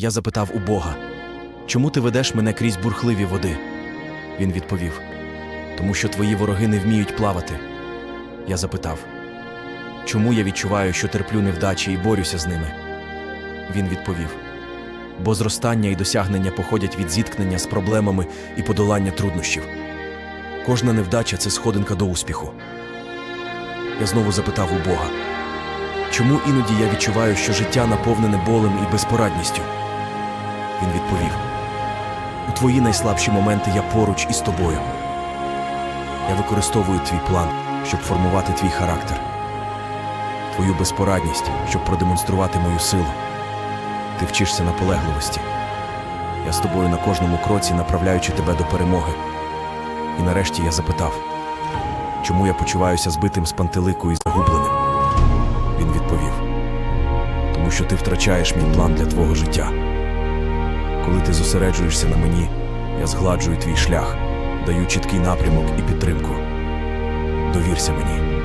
Я запитав у Бога, чому ти ведеш мене крізь бурхливі води? Він відповів: Тому що твої вороги не вміють плавати. Я запитав, чому я відчуваю, що терплю невдачі і борюся з ними? Він відповів: бо зростання і досягнення походять від зіткнення з проблемами і подолання труднощів. Кожна невдача це сходинка до успіху. Я знову запитав у Бога, чому іноді я відчуваю, що життя наповнене болем і безпорадністю? Він відповів: У твої найслабші моменти я поруч із тобою. Я використовую твій план, щоб формувати твій характер, твою безпорадність, щоб продемонструвати мою силу. Ти вчишся наполегливості. Я з тобою на кожному кроці, направляючи тебе до перемоги. І нарешті я запитав, чому я почуваюся збитим з пантелику і загубленим. Він відповів: тому що ти втрачаєш мій план для твого життя. Коли ти зосереджуєшся на мені, я згладжую твій шлях, даю чіткий напрямок і підтримку. Довірся мені.